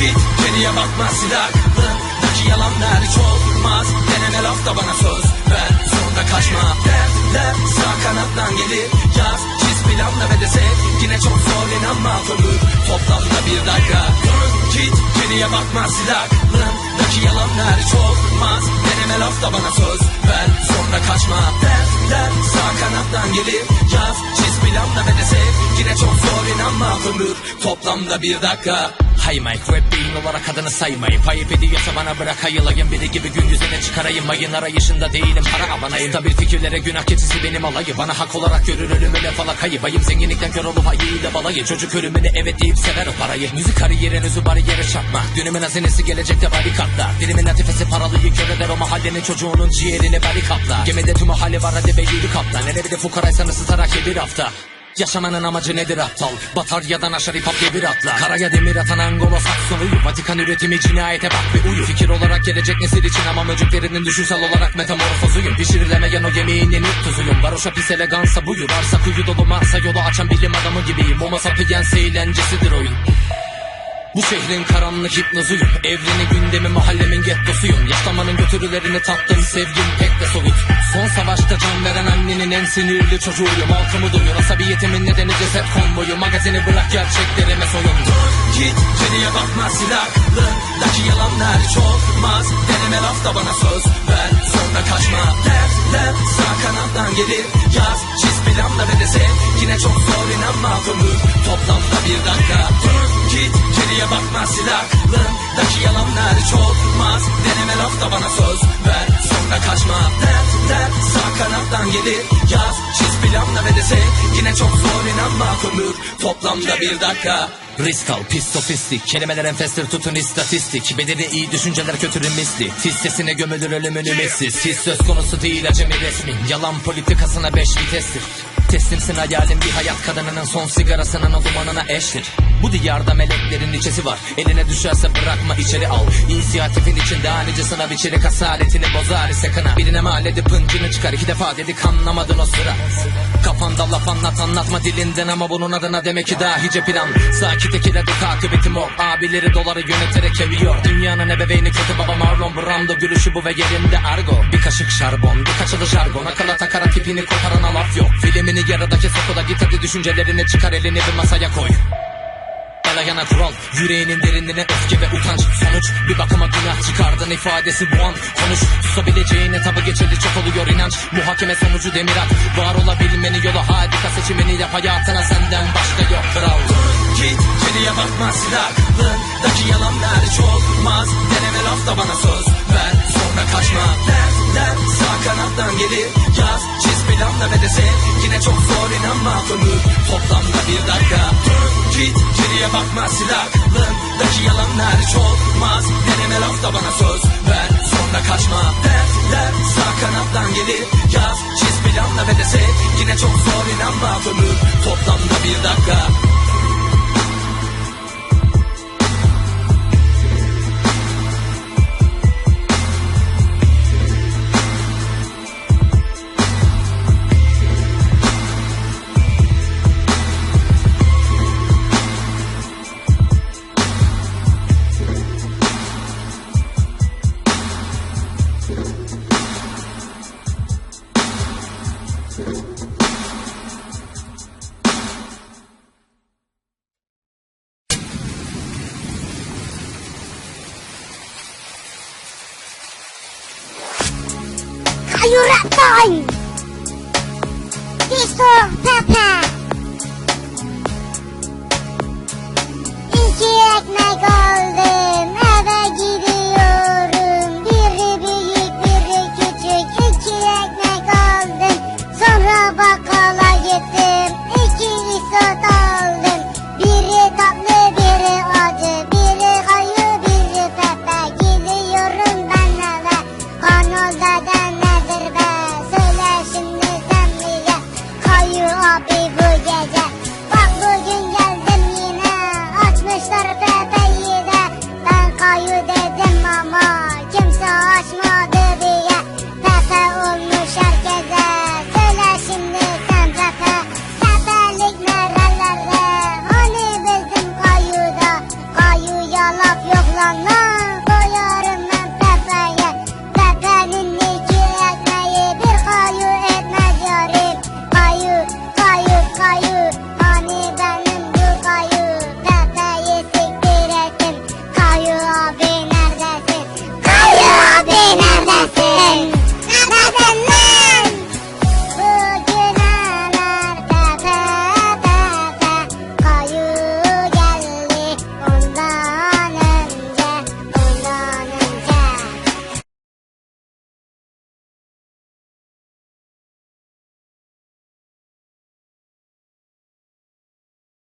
git geriye bakma silahlındaki yalanlar hiç olmaz. Deneme lafta bana söz ver sonra kaçma. Dertler sağ kanattan gelir. Yaz çiz planla ve de sev. Yine çok zor inanma ömür toplamda bir dakika. Dön git geriye bakma silahlındaki yalanlar hiç olmaz. Deneme lafta bana söz ver sonra kaçma. Dertler sağ kanattan gelir. Yaz ömür toplamda bir dakika. Hay Mike rap beyin olarak adını saymayıp Ayıp ediyorsa bana bırak ayılayım. Biri gibi gün yüzüne çıkarayım. Ayın arayışında değilim. Para abanayım Stabil fikirlere günah keçisi benim alayı. Bana hak olarak görür ölümüne falakayı Bayım zenginlikten kör olup ayıyla balayı. Çocuk ölümünü evet deyip sever o parayı. Müzik kariyerin özü bariyere çarpma Günümün hazinesi gelecekte barikatlar Dilimin latifesi paralıyı kör eder o mahallenin çocuğunun ciğerini barikatla Gemide tüm hali var hadi be yürü kaptan. Hele bir de fukaraysan ısıtarak ye bir hafta Yaşamanın amacı nedir aptal? Batarya'dan aşağı hip hop bir atla. Karaya demir atan Angola Saksonu Vatikan üretimi cinayete bak ve uyu. Fikir olarak gelecek nesil için ama möcüklerinin düşünsel olarak metamorfozuyum. Pişirilemeyen o yemeğin yeni tuzuyum. Varoşa pis elegansa buyur. Arsa kuyu dolu Mars'a yolu açan bilim adamı gibiyim. Homo sapiens eğlencesidir oyun bu şehrin karanlık hipnozuyum. Evreni gündemi mahallemin gettosuyum. Yaşlamanın götürülerini tattım sevgim pek de soğuk. Son savaşta can veren annenin en sinirli çocuğuyum. Halkımı duyur asabiyetimin nedeni ceset konvoyu Magazini bırak gerçeklerime soyun. Git geriye bakma silahlındaki yalanlar hiç olmaz Deneme lafta bana söz ver. Sonra kaçma. Dertler sağ kanattan gelir. Yaz çiz planla ve de sev Yine çok zor inanma ömür toplamda bir dakika. Dön git geriye bakma silahlındaki yalanlar hiç olmaz. Deneme lafta bana söz ver sonra kaçma. Dertler sağ kanattan gelir yaz. Çiz planla ve de sev Yine çok zor inanma ömür toplamda bir dakika. Risk al pis sofistik Kelimeler enfestir tutun istatistik. Bedeni iyi düşünceler kötürüm misli. Tiz sesine gömülür ölümün ümitsiz Siz söz konusu değil acemi resmin Yalan politikasına beş vitestir Teslimsin hayalin bir hayat kadınının son sigarasının dumanına eştir. Bu diyarda meleklerin içesi var? Eline düşerse bırakma içeri al. İnisiyatifin içinde anice sınav içerik asaletini bozar ise kına Birine mal edip hıncını çıkar iki defa dedik anlamadın o sıra. Kafanda laf anlat anlatma dilinden ama bunun adına demek ki dahice plan. Sakit ekiledik akıbetim o. Abileri doları yöneterek eviyor. Dünyanın ebeveyni kötü baba Brando Gülüşü bu ve yerinde argo. Bir kaşık şarbon bir kaçılı jargon. Akıla takarak tipini koparana laf yok. Filmini yarıdaki sokuda git hadi düşüncelerini çıkar elini bir masaya koy Belayana kural. Yüreğinin derinliğine öfke ve utanç. Sonuç bir bakıma günah çıkardın ifadesi bu an. Konuş susabileceğin etabı geçildi çok oluyor inanç. Muhakeme sonucu demir at Var olabilmeni yolu harika seçimini yap hayatına senden başka yok kral. Git geriye bakma silahlındaki yalanlar hiç olmaz. Deneme lafta bana söz ver sonra kaçma. Dertler sağ kanattan gelir yaz planla ve de Yine çok zor inanma ömür toplamda bir dakika. Dön git geriye bakma silahlındaki yalanlar hiç olmaz Deneme lafta bana söz ver sonra kaçma. Dertler sağ kanattan gelir. Yaz çiz planla ve de Yine çok zor inanma ömür toplamda bir dakika Kayu rat time. Disco.